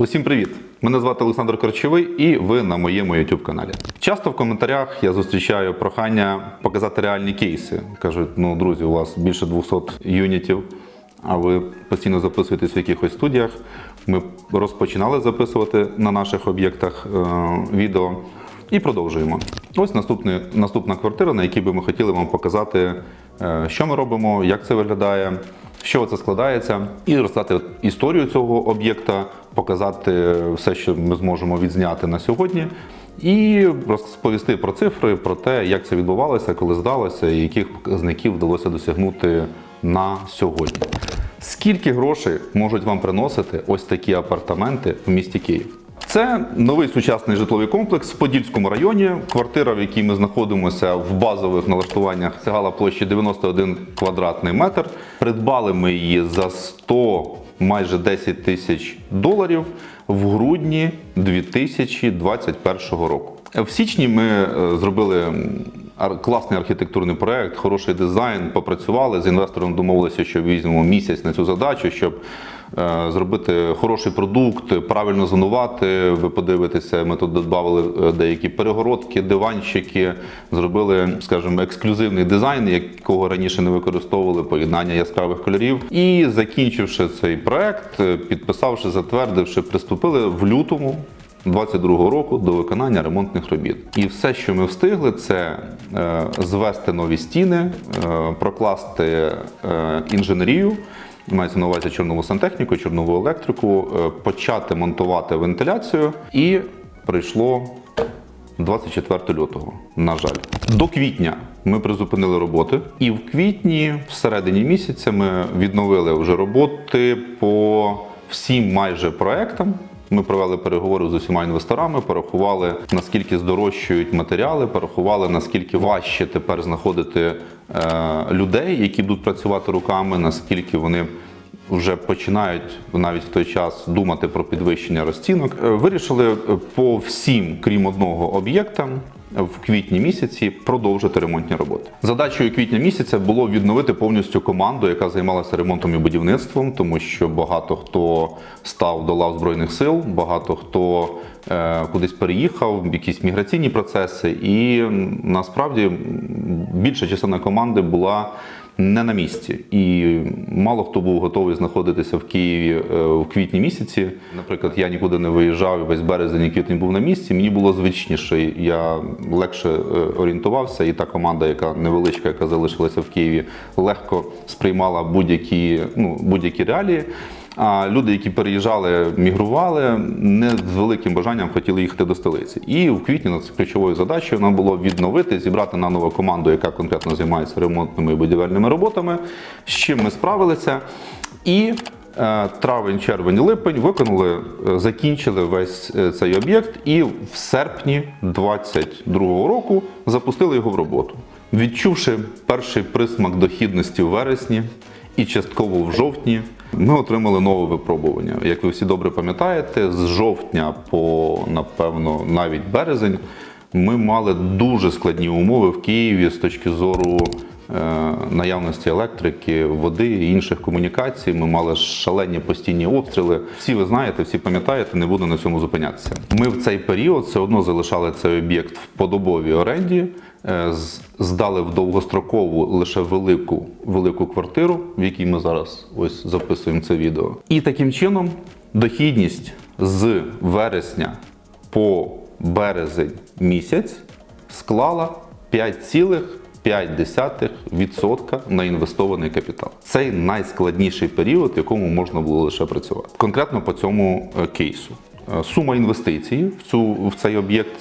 Усім привіт! Мене звати Олександр Корчовий, і ви на моєму youtube каналі. Часто в коментарях я зустрічаю прохання показати реальні кейси. Кажуть, ну друзі, у вас більше 200 юнітів, а ви постійно записуєтесь в якихось студіях. Ми розпочинали записувати на наших об'єктах е, відео і продовжуємо. Ось наступний, наступна квартира, на якій би ми хотіли вам показати, е, що ми робимо, як це виглядає, чого це складається, і розказати історію цього об'єкта, показати все, що ми зможемо відзняти на сьогодні, і розповісти про цифри, про те, як це відбувалося, коли здалося, і яких показників вдалося досягнути на сьогодні. Скільки грошей можуть вам приносити ось такі апартаменти в місті Київ? Це новий сучасний житловий комплекс в Подільському районі. Квартира, в якій ми знаходимося в базових налаштуваннях, сягала площі 91 квадратний метр. Придбали ми її за 100 майже 10 тисяч доларів в грудні 2021 року. В січні ми е, зробили класний архітектурний проект, хороший дизайн. Попрацювали з інвестором, домовилися, що візьмемо місяць на цю задачу, щоб зробити хороший продукт, правильно зонувати. Ви подивитеся, ми тут додали е, деякі перегородки, диванчики, зробили, скажімо, ексклюзивний дизайн, якого раніше не використовували, поєднання яскравих кольорів. І закінчивши цей проект, е, підписавши, затвердивши, приступили в лютому. 22 року до виконання ремонтних робіт. І все, що ми встигли, це е, звести нові стіни, е, прокласти е, інженерію, мається на увазі чорнову сантехніку, чорнову електрику, е, почати монтувати вентиляцію, і прийшло 24 лютого, на жаль. До квітня ми призупинили роботи, і в квітні, в середині місяця, ми відновили вже роботи по всім майже проектам. Ми провели переговори з усіма інвесторами, порахували наскільки здорожчують матеріали, порахували наскільки важче тепер знаходити е, людей, які будуть працювати руками, наскільки вони вже починають навіть в той час думати про підвищення розцінок. Е, Вирішили е, по всім, крім одного об'єкта, в квітні місяці продовжити ремонтні роботи. Задачею квітня місяця було відновити повністю команду, яка займалася ремонтом і будівництвом, тому що багато хто став до лав збройних сил, багато хто е, кудись переїхав, якісь міграційні процеси, і насправді більша частина команди була не на місці, і мало хто був готовий знаходитися в Києві е, в квітні місяці. Наприклад, я нікуди не виїжджав, весь березень і квітень був на місці. Мені було звичніше, я легше е, орієнтувався, і та команда, яка невеличка, яка залишилася в Києві, легко сприймала будь-які ну, будь-які реалії. А люди, які переїжджали, мігрували, не з великим бажанням хотіли їхати до столиці. І в квітні над ключовою задачею нам було відновити, зібрати наново команду, яка конкретно займається ремонтними і будівельними роботами. З чим ми справилися. І е, травень, червень, липень виконали, е, закінчили весь е, цей об'єкт, і в серпні 22-го року запустили його в роботу. Відчувши перший присмак дохідності в вересні і частково в жовтні, ми отримали нове випробування. Як ви всі добре пам'ятаєте, з жовтня по напевно навіть березень ми мали дуже складні умови в Києві з точки зору е, наявності електрики, води і інших комунікацій. Ми мали шалені постійні обстріли. Всі ви знаєте, всі пам'ятаєте, не буду на цьому зупинятися. Ми в цей період все одно залишали цей об'єкт в подобовій оренді. Е, Здали в довгострокову лише велику велику квартиру, в якій ми зараз ось записуємо це відео. І таким чином дохідність з вересня по березень місяць склала 5,5% на інвестований капітал. Це найскладніший період, в якому можна було лише працювати. Конкретно по цьому е, кейсу. Е, Сума інвестицій в цю в цей об'єкт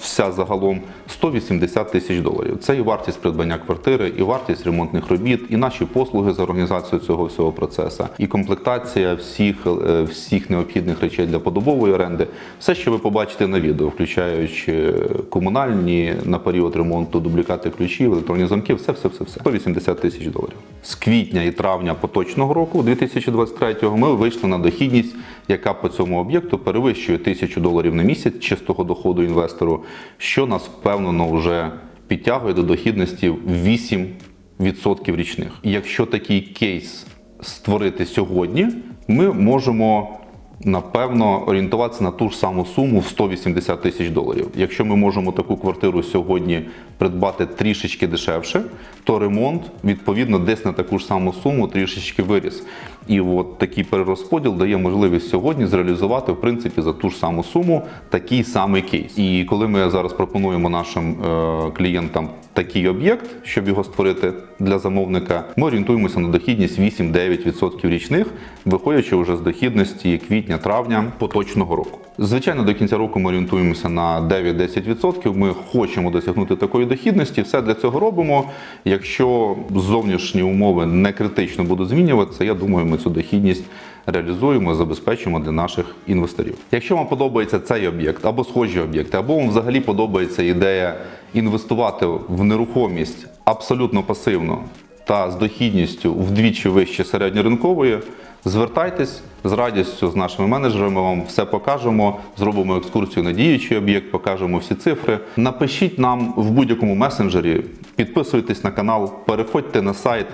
вся загалом 180 тисяч доларів. Це і вартість придбання квартири, і вартість ремонтних робіт, і наші послуги за організацію цього всього процесу, і комплектація всіх, е, всіх необхідних речей для подобової оренди. Все, що ви побачите на відео, включаючи комунальні на період ремонту, дублікати ключів, електронні замки, все, все, все, все. 180 тисяч доларів. З квітня і травня поточного року, 2023, ми вийшли на дохідність, яка по цьому об'єкту перевищує тисячу доларів на місяць чистого доходу інвестору, що нас впевнено вже підтягує до дохідності в 8% річних. Якщо такий кейс створити сьогодні, ми можемо напевно, орієнтуватися на ту ж саму суму в 180 тисяч доларів. Якщо ми можемо таку квартиру сьогодні придбати трішечки дешевше, то ремонт відповідно десь на таку ж саму суму трішечки виріс. І от такий перерозподіл дає можливість сьогодні зреалізувати в принципі за ту ж саму суму такий самий кейс. І коли ми зараз пропонуємо нашим е, клієнтам такий об'єкт, щоб його створити для замовника, ми орієнтуємося на дохідність 8-9% річних, виходячи вже з дохідності квітня-травня поточного року. Звичайно, до кінця року ми орієнтуємося на 9-10%. Ми хочемо досягнути такої дохідності. Все для цього робимо. Якщо зовнішні умови не критично будуть змінюватися, я думаю, ми цю дохідність реалізуємо, забезпечимо для наших інвесторів. Якщо вам подобається цей об'єкт або схожі об'єкти, або вам взагалі подобається ідея інвестувати в нерухомість абсолютно пасивно та з дохідністю вдвічі вище середньоринкової, звертайтесь з радістю з нашими менеджерами. Вам все покажемо. Зробимо екскурсію на діючий об'єкт, покажемо всі цифри. Напишіть нам в будь-якому месенджері, підписуйтесь на канал, переходьте на сайт,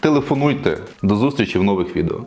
телефонуйте. До зустрічі в нових відео.